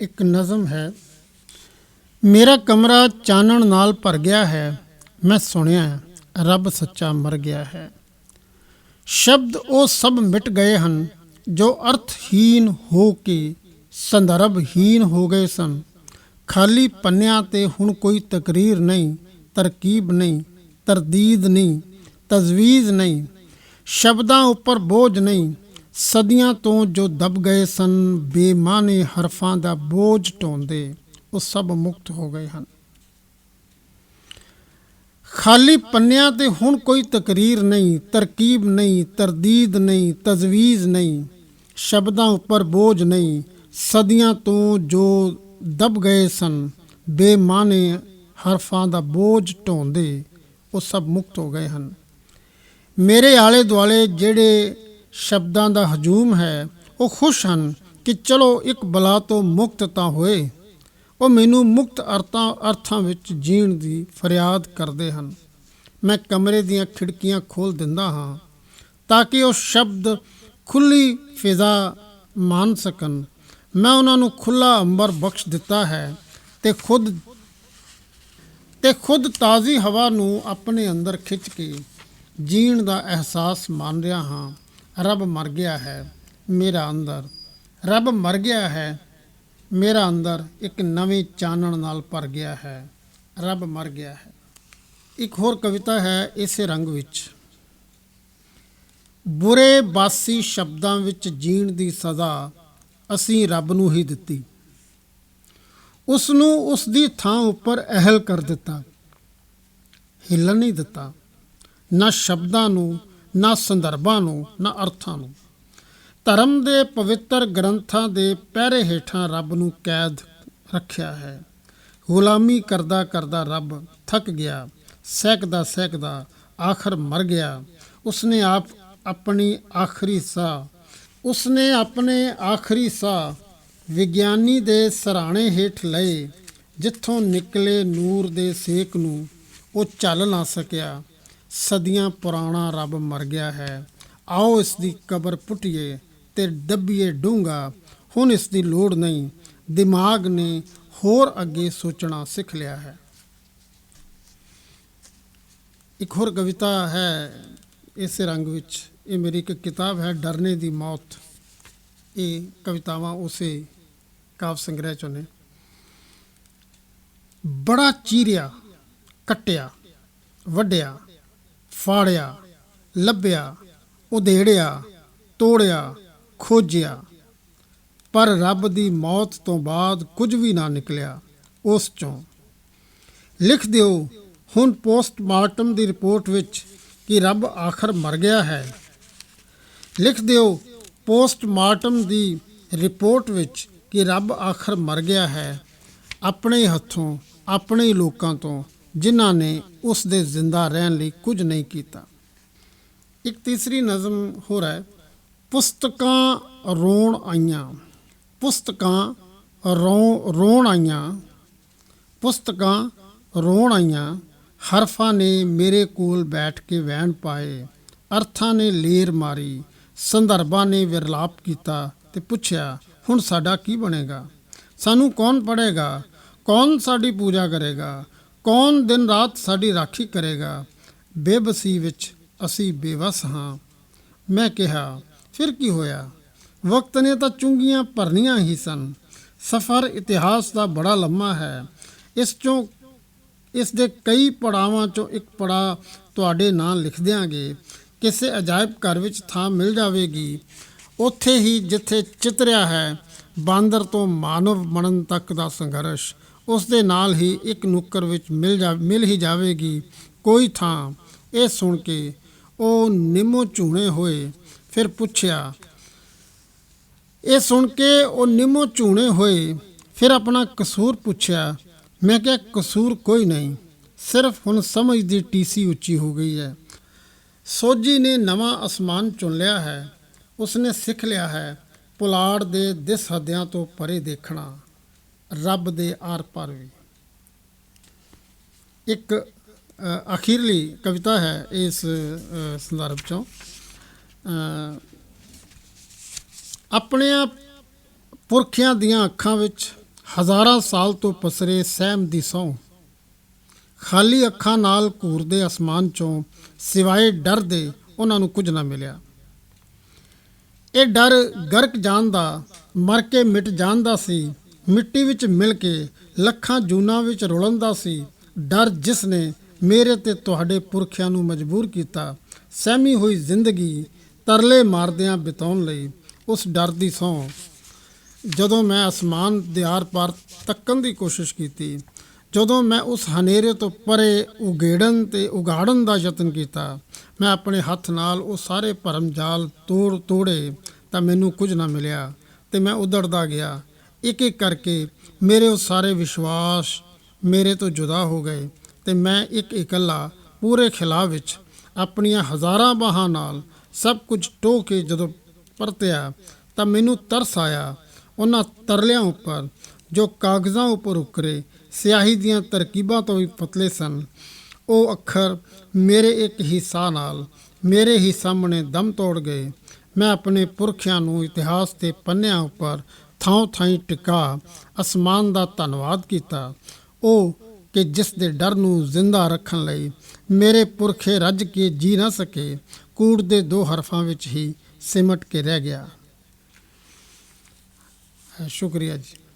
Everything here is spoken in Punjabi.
ਇੱਕ ਨਜ਼ਮ ਹੈ। ਮੇਰਾ ਕਮਰਾ ਚਾਨਣ ਨਾਲ ਭਰ ਗਿਆ ਹੈ। ਮੈਂ ਸੁਣਿਆ, ਰੱਬ ਸੱਚਾ ਮਰ ਗਿਆ ਹੈ। ਸ਼ਬਦ ਉਹ ਸਭ ਮਿਟ ਗਏ ਹਨ, ਜੋ ਅਰਥਹੀਨ ਹੋ ਕੇ ਸੰਦਰਭਹੀਨ ਹੋ ਗਏ ਸਨ। ਖਾਲੀ ਪੰਨਿਆਂ ਤੇ ਹੁਣ ਕੋਈ ਤਕਰੀਰ ਨਹੀਂ, ਤਰਕੀਬ ਨਹੀਂ, ਤਰਦੀਦ ਨਹੀਂ, ਤਜਵੀਜ਼ ਨਹੀਂ, ਸ਼ਬਦਾਂ ਉੱਪਰ ਬੋਝ ਨਹੀਂ ਸਦੀਆਂ ਤੋਂ ਜੋ ਦਬ ਗਏ ਸਨ, ਬੇਮਾਨੇ ਹਰਫਾਂ ਦਾ ਬੋਝ ਢੋਂਦੇ ਉਹ ਸਭ ਮੁਕਤ ਹੋ ਗਏ ਹਨ। ਖਾਲੀ ਪੰਨਿਆਂ ਤੇ ਹੁਣ ਕੋਈ ਤਕਰੀਰ ਨਹੀਂ, ਤਰਕੀਬ ਨਹੀਂ, ਤਰਦੀਦ ਨਹੀਂ, ਤਜਵੀਜ਼ ਨਹੀਂ, ਸ਼ਬਦਾਂ ਉੱਪਰ ਬੋਝ ਨਹੀਂ, ਸਦੀਆਂ ਤੋਂ ਜੋ ਦਬ ਗਏ ਸਨ, ਬੇਮਾਨੇ ਹਰਫਾਂ ਦਾ ਬੋਝ ਢੋਂਦੇ ਉਹ ਸਭ ਮੁਕਤ ਹੋ ਗਏ ਹਨ। ਮੇਰੇ ਆਲੇ ਦੁਆਲੇ ਜਿਹੜੇ ਸ਼ਬਦਾਂ ਦਾ ਹਜੂਮ ਹੈ, ਉਹ ਖੁਸ਼ ਹਨ ਕਿ ਚਲੋ ਇੱਕ ਬਲਾ ਤੋਂ ਮੁਕਤ ਤਾਂ ਹੋਏ। ਉਹ ਮੈਨੂੰ ਮੁਕਤ ਅਰਥਾਂ ਅਰਥਾਂ ਵਿੱਚ ਜੀਣ ਦੀ ਫਰਿਆਦ ਕਰਦੇ ਹਨ। ਮੈਂ ਕਮਰੇ ਦੀਆਂ ਖਿੜਕੀਆਂ ਖੋਲ ਦਿੰਦਾ ਹਾਂ ਤਾਂ ਕਿ ਉਹ ਸ਼ਬਦ ਖੁੱਲੀ ਫਿਜ਼ਾ ਮਾਨ ਸਕਣ। ਮੈਂ ਉਹਨਾਂ ਨੂੰ ਖੁੱਲਾ ਅੰਬਰ ਬਖਸ਼ ਦਿੱਤਾ ਹੈ ਤੇ ਖੁਦ ਤੇ ਖੁਦ ਤਾਜ਼ੀ ਹਵਾ ਨੂੰ ਆਪਣੇ ਅੰਦਰ ਖਿੱਚ ਕੇ ਜੀਣ ਦਾ ਅਹਿਸਾਸ ਮੰਨ ਰਿਹਾ ਹਾਂ। ਰੱਬ ਮਰ ਗਿਆ ਹੈ ਮੇਰਾ ਅੰਦਰ। ਰੱਬ ਮਰ ਗਿਆ ਹੈ ਮੇਰਾ ਅੰਦਰ ਇੱਕ ਨਵੇਂ ਚਾਨਣ ਨਾਲ ਭਰ ਗਿਆ ਹੈ। ਰੱਬ ਮਰ ਗਿਆ ਹੈ। ਇੱਕ ਹੋਰ ਕਵਿਤਾ ਹੈ ਇਸੇ ਰੰਗ ਵਿੱਚ। ਬੁਰੇ ਬਾਸੀ ਸ਼ਬਦਾਂ ਵਿੱਚ ਜੀਣ ਦੀ ਸਜ਼ਾ ਅਸੀਂ ਰੱਬ ਨੂੰ ਹੀ ਦਿੱਤੀ। ਉਸ ਨੂੰ ਉਸ ਦੀ ਥਾਂ ਉੱਪਰ ਅਹਿਲ ਕਰ ਦਿੱਤਾ। ਹਿੱਲਣ ਨਹੀਂ ਦਿੱਤਾ। ਨਾ ਸ਼ਬਦਾਂ ਨੂੰ ਨਾ ਸੰਦਰਭਾਂ ਨੂੰ, ਨਾ ਅਰਥਾਂ ਨੂੰ। ਧਰਮ ਦੇ ਪਵਿੱਤਰ ਗ੍ਰੰਥਾਂ ਦੇ ਪਹਿਰੇ ਹੇਠਾਂ ਰੱਬ ਨੂੰ ਕੈਦ ਰੱਖਿਆ ਹੈ। ਗੁਲਾਮੀ ਕਰਦਾ ਕਰਦਾ ਰੱਬ ਥੱਕ ਗਿਆ, ਸਹਿਕਦਾ ਸਹਿਕਦਾ ਆਖਰ ਮਰ ਗਿਆ। ਉਸਨੇ ਆਪ ਆਪਣੀ ਆਖਰੀ ਸਾਹ, ਉਸਨੇ ਆਪਣੇ ਆਖਰੀ ਸਾਹ ਵਿਗਿਆਨੀ ਦੇ ਸਰਾਣੇ ਹੇਠ ਲਏ, ਜਿੱਥੋਂ ਨਿਕਲੇ ਨੂਰ ਦੇ ਸੇਕ ਨੂੰ ਉਹ ਚੱਲ ਨਾ ਸਕਿਆ। ਸਦੀਆਂ ਪੁਰਾਣਾ ਰੱਬ ਮਰ ਗਿਆ ਹੈ। ਆਓ ਇਸ ਦੀ ਕਬਰ ਪੁੱਟੀਏ ਤੇ ਦੱਬੀਏ ਡੂੰਗਾ ਹੁਣ ਇਸ ਦੀ ਲੋੜ ਨਹੀਂ। ਦਿਮਾਗ ਨੇ ਹੋਰ ਅੱਗੇ ਸੋਚਣਾ ਸਿੱਖ ਲਿਆ ਹੈ। ਇੱਕ ਹੋਰ ਕਵਿਤਾ ਹੈ ਇਸੇ ਰੰਗ ਵਿੱਚ। ਇਹ ਮੇਰੀ ਇੱਕ ਕਿਤਾਬ ਹੈ, ਡਰਨੇ ਦੀ ਮੌਤ। ਇਹ ਕਵਿਤਾਵਾਂ ਉਸੇ ਕਾਵ ਸੰਗ੍ਰਹਿ ਚੋਂ ਨੇ। ਬੜਾ ਚੀਰਿਆ, ਕੱਟਿਆ, ਵੱਢਿਆ ਫਾੜਿਆ, ਲੱਭਿਆ, ਉਧੇੜਿਆ, ਤੋੜਿਆ, ਖੋਜਿਆ। ਪਰ ਰੱਬ ਦੀ ਮੌਤ ਤੋਂ ਬਾਅਦ ਕੁਝ ਵੀ ਨਾ ਨਿਕਲਿਆ ਉਸ ਚੋਂ। ਲਿਖ ਦਿਓ, ਹੁਣ ਪੋਸਟਮਾਰਟਮ ਦੀ ਰਿਪੋਰਟ ਵਿੱਚ ਕਿ ਰੱਬ ਆਖਰ ਮਰ ਗਿਆ ਹੈ। ਲਿਖ ਦਿਓ, ਪੋਸਟਮਾਰਟਮ ਦੀ ਰਿਪੋਰਟ ਵਿੱਚ ਕਿ ਰੱਬ ਆਖਰ ਮਰ ਗਿਆ ਹੈ। ਆਪਣੇ ਹੱਥੋਂ, ਆਪਣੇ ਲੋਕਾਂ ਤੋਂ ਜਿਨ੍ਹਾਂ ਨੇ ਉਸ ਦੇ ਜ਼ਿੰਦਾ ਰਹਿਣ ਲਈ ਕੁਝ ਨਹੀਂ ਕੀਤਾ। ਇੱਕ ਤੀਸਰੀ ਨਜ਼ਮ ਹੋਰ ਹੈ, ਪੁਸਤਕਾਂ ਰੋਣ ਆਈਆਂ। ਪੁਸਤਕਾਂ ਰੋ, ਰੋਣ ਆਈਆਂ। ਪੁਸਤਕਾਂ ਰੋਣ ਆਈਆਂ। ਹਰਫਾਂ ਨੇ ਮੇਰੇ ਕੋਲ ਬੈਠ ਕੇ ਵਹਿਣ ਪਾਏ। ਅਰਥਾਂ ਨੇ ਲੇਰ ਮਾਰੀ। ਸੰਦਰਭਾਂ ਨੇ ਵਿਰਲਾਪ ਕੀਤਾ ਤੇ ਪੁੱਛਿਆ, ਹੁਣ ਸਾਡਾ ਕੀ ਬਣੇਗਾ? ਸਾਨੂੰ ਕੌਣ ਪੜ੍ਹੇਗਾ? ਕੌਣ ਸਾਡੀ ਪੂਜਾ ਕਰੇਗਾ? ਕੌਣ ਦਿਨ ਰਾਤ ਸਾਡੀ ਰਾਖੀ ਕਰੇਗਾ? ਬੇਬਸੀ ਵਿੱਚ ਅਸੀਂ ਬੇਵਸ ਹਾਂ। ਮੈਂ ਕਿਹਾ, ਫਿਰ ਕੀ ਹੋਇਆ? ਵਕਤ ਨੇ ਤਾਂ ਚੁੰਗੀਆਂ ਭਰਨੀਆਂ ਹੀ ਸਨ। ਸਫ਼ਰ ਇਤਿਹਾਸ ਦਾ ਬੜਾ ਲੰਮਾ ਹੈ। ਇਸ ਚੋਂ ਇਸ ਦੇ ਕਈ ਪੜਾਵਾਂ ਚੋਂ ਇੱਕ ਪੜਾ ਤੁਹਾਡੇ ਨਾਂ ਲਿਖ ਦਿਆਂਗੇ। ਕਿਸੇ ਅਜਾਇਬ ਘਰ ਵਿੱਚ ਥਾਂ ਮਿਲ ਜਾਵੇਗੀ। ਉੱਥੇ ਹੀ ਜਿੱਥੇ ਚਿਤਰਿਆ ਹੈ, ਬਾਂਦਰ ਤੋਂ ਮਾਨਵ ਬਣਨ ਤੱਕ ਦਾ ਸੰਘਰਸ਼। ਉਸ ਦੇ ਨਾਲ ਹੀ ਇੱਕ ਨੁੱਕਰ ਵਿੱਚ ਮਿਲ ਜਾ, ਮਿਲ ਹੀ ਜਾਵੇਗੀ। ਕੋਈ ਥਾਂ, ਇਹ ਸੁਣ ਕੇ ਉਹ ਨਿੰਮੋ ਝੂਣੇ ਹੋਏ, ਫਿਰ ਪੁੱਛਿਆ, ਇਹ ਸੁਣ ਕੇ ਉਹ ਨਿੰਮੋ ਝੂਣੇ ਹੋਏ, ਫਿਰ ਆਪਣਾ ਕਸੂਰ ਪੁੱਛਿਆ, ਮੈਂ ਕਿਹਾ, ਕਸੂਰ ਕੋਈ ਨਹੀਂ, ਸਿਰਫ ਹੁਣ ਸਮਝ ਦੀ ਟੀਸੀ ਉੱਚੀ ਹੋ ਗਈ ਹੈ। ਸੋਜੀ ਨੇ ਨਵਾਂ ਅਸਮਾਨ ਚੁਣ ਲਿਆ ਹੈ, ਉਸਨੇ ਸਿੱਖ ਲਿਆ ਹੈ, ਪੁਲਾੜ ਦੇ ਦਿਸ ਹੱਦਿਆਂ ਤੋਂ ਪਰੇ ਦੇਖਣਾ। ਰੱਬ ਦੇ ਆਰ ਪਾਰ ਵੀ। ਇੱਕ ਅਖੀਰਲੀ ਕਵਿਤਾ ਹੈ ਇਸ ਸੰਦਰਭ ਚੋਂ। ਆਪਣਿਆਂ ਪੁਰਖਿਆਂ ਦੀਆਂ ਅੱਖਾਂ ਵਿੱਚ ਹਜ਼ਾਰਾਂ ਸਾਲ ਤੋਂ ਪਸਰੇ ਸਹਿਮ ਦੀ ਸਹੁੰ। ਖਾਲੀ ਅੱਖਾਂ ਨਾਲ ਘੂਰਦੇ ਅਸਮਾਨ ਚੋਂ ਸਿਵਾਏ ਡਰ ਦੇ ਉਹਨਾਂ ਨੂੰ ਕੁਝ ਨਾ ਮਿਲਿਆ। ਇਹ ਡਰ ਗਰਕ ਜਾਣ ਦਾ ਮਰ ਕੇ ਮਿਟ ਜਾਣ ਦਾ ਸੀ। ਮਿੱਟੀ ਵਿੱਚ ਮਿਲ ਕੇ ਲੱਖਾਂ ਜੂਨਾਂ ਵਿੱਚ ਰੁਲਣ ਦਾ ਸੀ। ਡਰ ਜਿਸ ਨੇ ਮੇਰੇ ਤੇ ਤੁਹਾਡੇ ਪੁਰਖਿਆਂ ਨੂੰ ਮਜਬੂਰ ਕੀਤਾ, ਸਹਿਮੀ ਹੋਈ ਜ਼ਿੰਦਗੀ ਤਰਲੇ ਮਾਰਦਿਆਂ ਬਿਤਾਉਣ ਲਈ ਉਸ ਡਰ ਦੀ ਸਹੁੰ ਜਦੋਂ ਮੈਂ ਅਸਮਾਨ ਦੇ ਆਰ-ਪਾਰ ਤੱਕਣ ਦੀ ਕੋਸ਼ਿਸ਼ ਕੀਤੀ, ਜਦੋਂ ਮੈਂ ਉਸ ਹਨੇਰੇ ਤੋਂ ਪਰੇ ਉਗੇੜਨ ਤੇ ਉਗਾੜਨ ਦਾ ਯਤਨ ਕੀਤਾ, ਮੈਂ ਆਪਣੇ ਹੱਥ ਨਾਲ ਉਹ ਸਾਰੇ ਭਰਮ ਜਾਲ ਤੋੜ ਤੋੜੇ ਤਾਂ ਮੈਨੂੰ ਕੁਝ ਨਾ ਮਿਲਿਆ ਤੇ ਮੈਂ ਉਧੜਦਾ ਗਿਆ। ਇੱਕ ਇੱਕ ਕਰਕੇ ਮੇਰੇ ਉਹ ਸਾਰੇ ਵਿਸ਼ਵਾਸ ਮੇਰੇ ਤੋਂ ਜੁਦਾ ਹੋ ਗਏ ਤੇ ਮੈਂ ਇੱਕ ਇਕੱਲਾ ਪੂਰੇ ਖਿਲਾ ਵਿੱਚ ਆਪਣੀਆਂ ਹਜ਼ਾਰਾਂ ਬਾਹਾਂ ਨਾਲ ਸਭ ਕੁਝ ਟੋਹ ਕੇ ਜਦੋਂ ਪਰਤਿਆ ਤਾਂ ਮੈਨੂੰ ਤਰਸ ਆਇਆ ਉਹਨਾਂ ਤਰਲਿਆਂ ਉੱਪਰ ਜੋ ਕਾਗਜ਼ਾਂ ਉੱਪਰ ਉਕਰੇ ਸਿਆਹੀ ਦੀਆਂ ਤਰਕੀਬਾਂ ਤੋਂ ਵੀ ਪਤਲੇ ਸਨ। ਉਹ ਅੱਖਰ ਮੇਰੇ ਇੱਕ ਹਿੱਸਾ ਨਾਲ ਮੇਰੇ ਹੀ ਸਾਹਮਣੇ ਦਮ ਤੋੜ ਗਏ। ਮੈਂ ਆਪਣੇ ਪੁਰਖਿਆਂ ਨੂੰ ਇਤਿਹਾਸ ਦੇ ਪੰਨਿਆਂ ਉੱਪਰ ਥਾਂ ਥਾਂ ਟਿਕਾ, ਅਸਮਾਨ ਦਾ ਧੰਨਵਾਦ ਕੀਤਾ। ਉਹ ਕਿ ਜਿਸ ਦੇ ਡਰ ਨੂੰ ਜ਼ਿੰਦਾ ਰੱਖਣ ਲਈ ਮੇਰੇ ਪੁਰਖੇ ਰੱਜ ਕੇ ਜੀ ਨਾ ਸਕੇ, ਕੂੜ ਦੇ ਦੋ ਹਰਫਾਂ ਵਿੱਚ ਹੀ ਸਿਮਟ ਕੇ ਰਹਿ ਗਿਆ। ਸ਼ੁਕਰੀਆ ਜੀ।